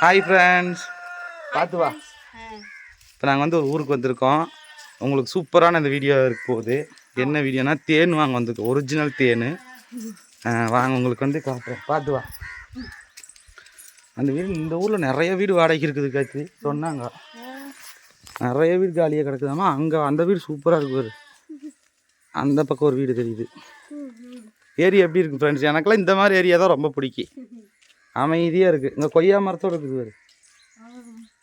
Hi friends பார்த்து வா. இப்போ நாங்கள் வந்து ஒரு ஊருக்கு வந்திருக்கோம். உங்களுக்கு சூப்பரான இந்த வீடியோ இருக்க போகுது. என்ன வீடியோனா தேன் வாங்க வந்திருக்கு ஒரிஜினல் தேன். வாங்க உங்களுக்கு வந்து காட்டுறேன். பார்த்து வா. அந்த வீடு இந்த ஊரில் நிறைய வீடு வாடகைக்கு இருக்குது காய்ச்சி சொன்னாங்க. நிறைய வீடு காலியாக கிடக்குதாமா அங்கே அந்த வீடு சூப்பராக இருக்கு அந்த பக்கம் ஒரு வீடு தெரியுது. ஏரியா எப்படி இருக்குது ஃப்ரெண்ட்ஸ் எனக்கெல்லாம் இந்த மாதிரி ஏரியா தான் ரொம்ப பிடிக்கும். அமைதியாக இருக்குது இங்கே கொய்யா மரத்தோட இருக்குது பாரு.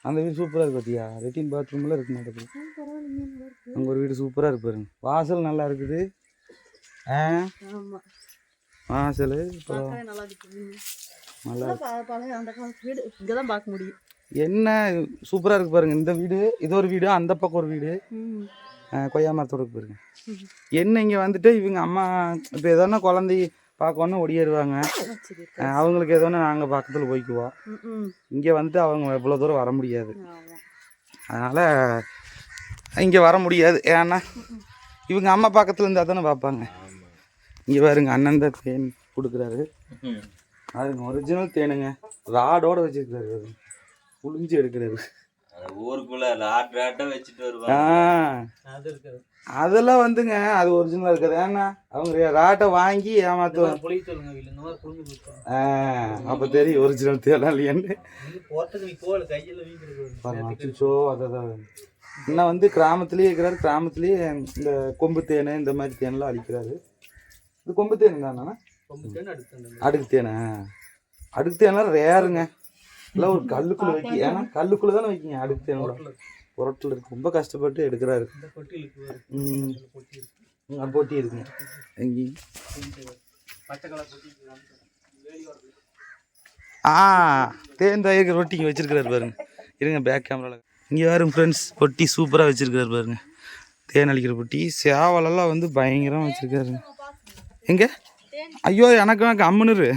அந்த வீடு சூப்பராக இருக்கு பார்த்தியா லெட்டின் பாத்ரூம்லாம் இருக்க மாட்டேங்குது. அங்கே ஒரு வீடு சூப்பராக இருக்கு பாருங்க. வாசல் நல்லா இருக்குது. ஆ? வாசல் நல்லா இங்கே தான் பார்க்க முடியும். என்ன சூப்பராக இருக்கு பாருங்க. இந்த வீடு இது ஒரு வீடு அந்த பக்கம் ஒரு வீடு. கொய்யா மரத்தோட இருக்கு பாருங்க. என்ன இங்கே வந்துட்டு இவங்க அம்மா இப்போ எதோன்னா குழந்தை பார்க்கணும் ஒடியேறுவாங்க அவங்களுக்கு எதோன்னா நாங்கள் பக்கத்தில் போய்க்குவோம். இங்கே வந்துட்டு அவங்க எவ்வளோ தூரம் வர முடியாது. அதனால் இங்கே வர முடியாது. ஏன்னா இவங்க அம்மா பக்கத்தில் இருந்தால் தானே பார்ப்பாங்க. இங்கே பாருங்க அண்ணன் தான் தேன் கொடுக்குறாரு. அதுங்க ஒரிஜினல் தேனுங்க. ராடோட வச்சிருக்காரு. புழிஞ்சு எடுக்கிறாரு. ஊருக்குள்ள ராட்டா வச்சுட்டு வருவாங்க. அதெல்லாம் வந்துங்க அது ஒரிஜினல் இருக்காது. ஏன்னா அவங்க ராட்டை வாங்கி ஏமாத்துவாங்க. அப்போ தெரியும் ஒரிஜினல் தேனா இல்லையான்னு அச்சோ அதான் இன்னும் வந்து கிராமத்துலேயே இருக்கிறாரு. கிராமத்துலேயே இந்த கொம்பு தேன் இந்த மாதிரி தேன்லாம் அடிக்கிறாரு. இது கொம்பு தேன் தானே? அடுக்கு தேனை? அடுக்கு தேன்லாம் ரேருங்க இல்லை ஒரு கல்லுக்குள்ளே வைக்க ஏன்னா கல்லுக்குள்ளே தானே வைக்கிங்க அடுக்கு தேனோட புரட்டில் இருக்கு. ரொம்ப கஷ்டப்பட்டு எடுக்கிறாரு. போட்டி இருக்குங்க எங்கேயும். பச்சை கலர் கொட்டி வேலி வருது ஆ தேன் தயிருக்கு ரொட்டி இங்கே வச்சிருக்கிறாரு பாருங்க. இருங்க பேக் கேமராவில் இங்கே பாருங்க ஃப்ரெண்ட்ஸ் பொட்டி சூப்பராக வச்சிருக்காரு பாருங்க. தேன் அழிக்கிற பொட்டி சேவலெல்லாம் வந்து பயங்கரமாக வச்சிருக்காருங்க எங்கே? ஐயோ எனக்கு எனக்கு அம்முனுரு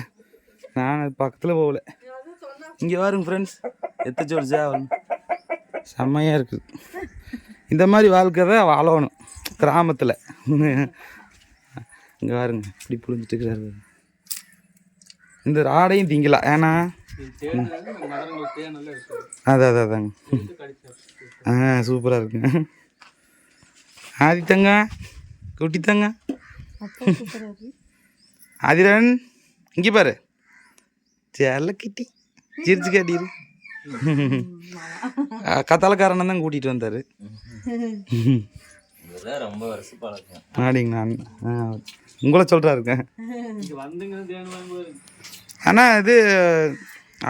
நான் அது பக்கத்தில் போகல. இங்கே பாருங்க ஃப்ரெண்ட்ஸ் எத்தச்சு ஒரு சேவல் செம்மையாக இருக்குது இந்த மாதிரி வாழ்க்கை தான் வாழணும். கிராமத்தில். இங்கே பாருங்க இப்படி புழிஞ்சிட்டு இருக்கிறாரு. இந்த ராடையும் திங்கலாம் ஏன்னா? இருக்கு அதான் அதான் அதாங்க. ஆ சூப்பராக இருக்குங்க. ஆதித்தங்க குட்டித்தங்க ஆதிரன் இங்கே பாரு. செல்ல கிட்டி. சிரிச்சு காட்டிரு? கத்தாலக்காரனை தான் கூட்டிகிட்டு வந்தார். ரொம்ப வருஷம் பழக்கம். அப்படிங்களா? ஆ உங்களை சொல்கிறாருங்க ஆனால் இது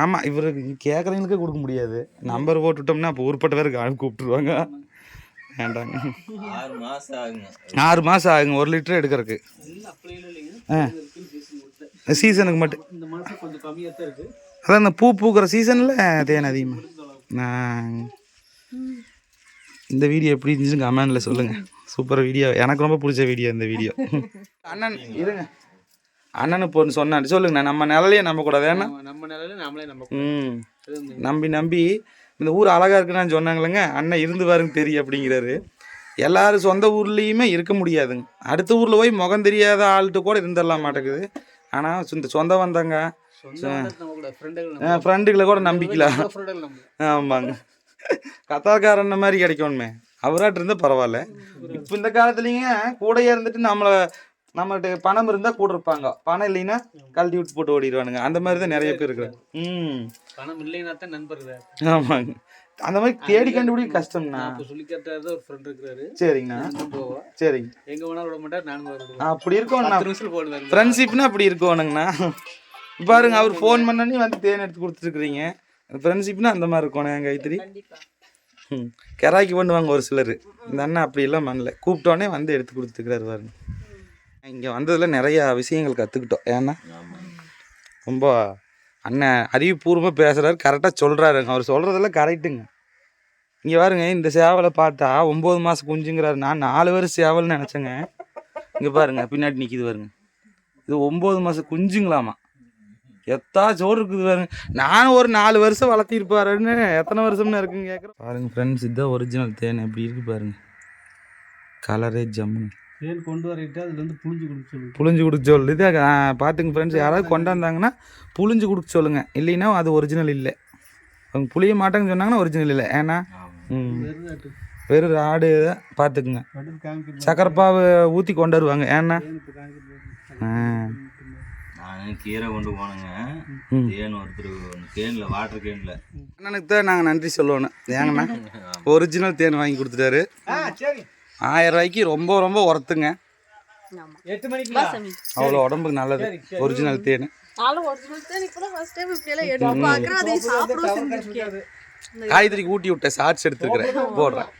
ஆமாம் இவருக்கு கேட்குறவங்களுக்கே கொடுக்க முடியாது. நம்பர் போட்டுவிட்டோம்னா அப்போ ஊர்பட்ட பேருக்கு ஆள் கூப்பிட்டுருவாங்க. வேண்டாங்க. ஆறு மாசம் ஆகுங்க. ஆறு மாதம் ஆகுங்க ஒரு லிட்டர் எடுக்கிறதுக்கு சீசனுக்கு மட்டும். இந்த மாதம் கொஞ்சம் கம்மியாக தான் இருக்கு. அதான் இந்த பூ பூக்கிற சீசனில் தேன் அதிகமாக நான் இந்த வீடியோ எப்படி இருந்துச்சு கமெண்டில் சொல்லுங்கள் சூப்பர் வீடியோ எனக்கு ரொம்ப பிடிச்ச வீடியோ இந்த வீடியோ அண்ணன் இருங்க. அண்ணனு பொண்ணு சொன்னான் சொல்லுங்கண்ணா நம்ம நிலையே நம்ப கூடாது ஏன்னா நம்ம- நிலையில நம்மளே நம்ம ம். நம்பி நம்பி இந்த ஊர் அழகா இருக்குன்னு சொன்னாங்களேங்க அண்ணன் இருந்து பாருங்க தெரியும் அப்படிங்கிறாரு. எல்லாரும் சொந்த ஊர்லேயுமே இருக்க முடியாதுங்க. அடுத்த ஊரில் போய் முகம் தெரியாத ஆள்கிட்ட கூட இருந்துடலாம் மாட்டேங்குது. ஆனால் இந்த சொந்த வந்தாங்க ஃப்ரெண்டுகள் கூட நம்பிக்கலாம் ஆமாங்க. கத்தாக்காரன் மாதிரி கிடைக்கணுமே. அவராட்டு இருந்தால் பரவாயில்ல. இப்போ இந்த காலத்துலேங்க கூடயே இருந்துட்டு நம்மளை நம்மகிட்ட பணம் இருந்தால் கூட இருப்பாங்க. பணம் இல்லைன்னா கழட்டி விட்டு போட்டு ஓடிடுவானுங்க. அந்த மாதிரி தான் நிறைய பேர் இருக்கிறாங்க. ம். பணம் இல்லைன்னா தான் நண்பர்கள் ஆமாங்க. அந்த மாதிரி தேடி கண்டுபிடிக்க கஷ்டம்ண்ணா. இப்போ சொல்லிக்கிறதா ஒரு ஃப்ரெண்ட் இருக்கிறாரு. சரிங்கண்ணா. சரிங்க. எங்க வேணாலும் விட மாட்டார் நானும் அப்படி போடுவாரு ஃப்ரெண்ட்ஷிப்னா அப்படி இருக்கோனுங்கண்ணா பாருங்க அவர் ஃபோன் பண்ணனே வந்து தேன் எடுத்து கொடுத்துருக்குறீங்க ஃப்ரெண்ட்ஷிப்னா அந்த மாதிரி இருக்கணும் என் கைத்திரி ம். கெராக்கி பண்ணுவாங்க ஒரு சிலர். இந்த அண்ணன் அப்படியெல்லாம் பண்ணல. கூப்பிட்டோன்னே வந்து எடுத்து கொடுத்துருக்குறாரு பாருங்க. இங்கே வந்ததில் நிறையா விஷயங்கள் கற்றுக்கிட்டோம் ஏன்னா ரொம்ப அண்ணன் அறிவுபூர்வமாக பேசுகிறாரு கரெக்டாக சொல்கிறாருங்க அவர் சொல்கிறதெல்லாம் கரெக்டுங்க இங்கே பாருங்க இந்த சேவலை பார்த்தா ஒம்பது மாதம் குஞ்சுங்கிறாரு. நான் நாலு வருஷம் சேவல்னு நினச்சேங்க. இங்கே பாருங்க பின்னாடி நிற்கிது பாருங்க. இது ஒம்பது மாதம் குஞ்சுங்களாமா? எத்தா சோறு இருக்குது பாருங்க நானும் ஒரு நாலு வருஷம் வளர்த்திருப்பாருன்னு எத்தனை வருஷம்னு இருக்குங்க கேட்குறேன் பாருங்க ஃப்ரெண்ட்ஸ் இதுதான் ஒரிஜினல் தேன். எப்படி இருக்கு பாருங்க. கலரே ஜம்முன்னு தேன் கொண்டு வரைட்டு அதுல இருந்து புளிஞ்சு கொடுக்க சொல்லுங்க. புளிஞ்சு கொடுக்க சொல்லு. இது பார்த்துங்க ஃப்ரெண்ட்ஸ் யாராவது கொண்டாந்தாங்கன்னா புளிஞ்சு கொடுக்க சொல்லுங்க. இல்லைன்னா அது ஒரிஜினல் இல்லை. அவங்க புளிய மாட்டேன்னு சொன்னாங்கன்னா ஒரிஜினல் இல்லை. ஏன்னா வெறும் ஆடு பார்த்துக்குங்க சக்கரைப்பாவை ஊற்றி கொண்டு வருவாங்க. ஏன்னா நான் கீரை கொண்டு போனேங்க. தேன் ஒருத்தர் கேன்ல வாட்டர் கேன்ல. அண்ணனுக்கு தான் நாங்கள் நன்றி சொல்லணும். ஏங்கண்ணா ஒரிஜினல் தேன் வாங்கி கொடுத்துட்டாரு. ஆயிரம் ரூபாய்க்கு ரொம்ப ரொம்ப ஒர்த்துங்க அவ்வளோ உடம்புக்கு நல்லது. ஒரிஜினல் தேன். காய்கறிக்கு ஊட்டி விட்ட ஷார்ட்ஸ் எடுத்துக்கிறேன் போடுறேன்.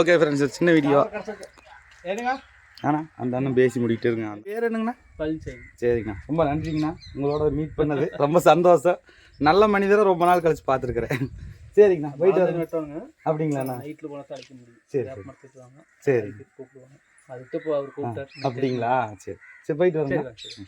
ஓகே ஃப்ரெண்ட்ஸ் சின்ன வீடியோ ஆனா அந்த அண்ணன் பேசி முடிக்கிட்டு இருங்க. பேர் என்னங்கண்ணா? பழனிசாமி சரிங்கண்ணா. ரொம்ப நன்றிங்கண்ணா. உங்களோட மீட் பண்ணது ரொம்ப சந்தோஷம். நல்ல மனிதரை ரொம்ப நாள் கழிச்சு பார்த்துருக்குறேன். சரிங்கண்ணா போயிட்டு வரேன். வெட்டுவாங்க அப்படிங்களாண்ணா? நைட்டில் போனால் தான் அடிக்க முடியும். சரி, சரி. கூப்பிடுவாங்க? அதுக்கு இப்போ அவர் கூப்பிட்டாரு. அப்படிங்களா? சரி. சரி போயிட்டு வரேங்க சரி.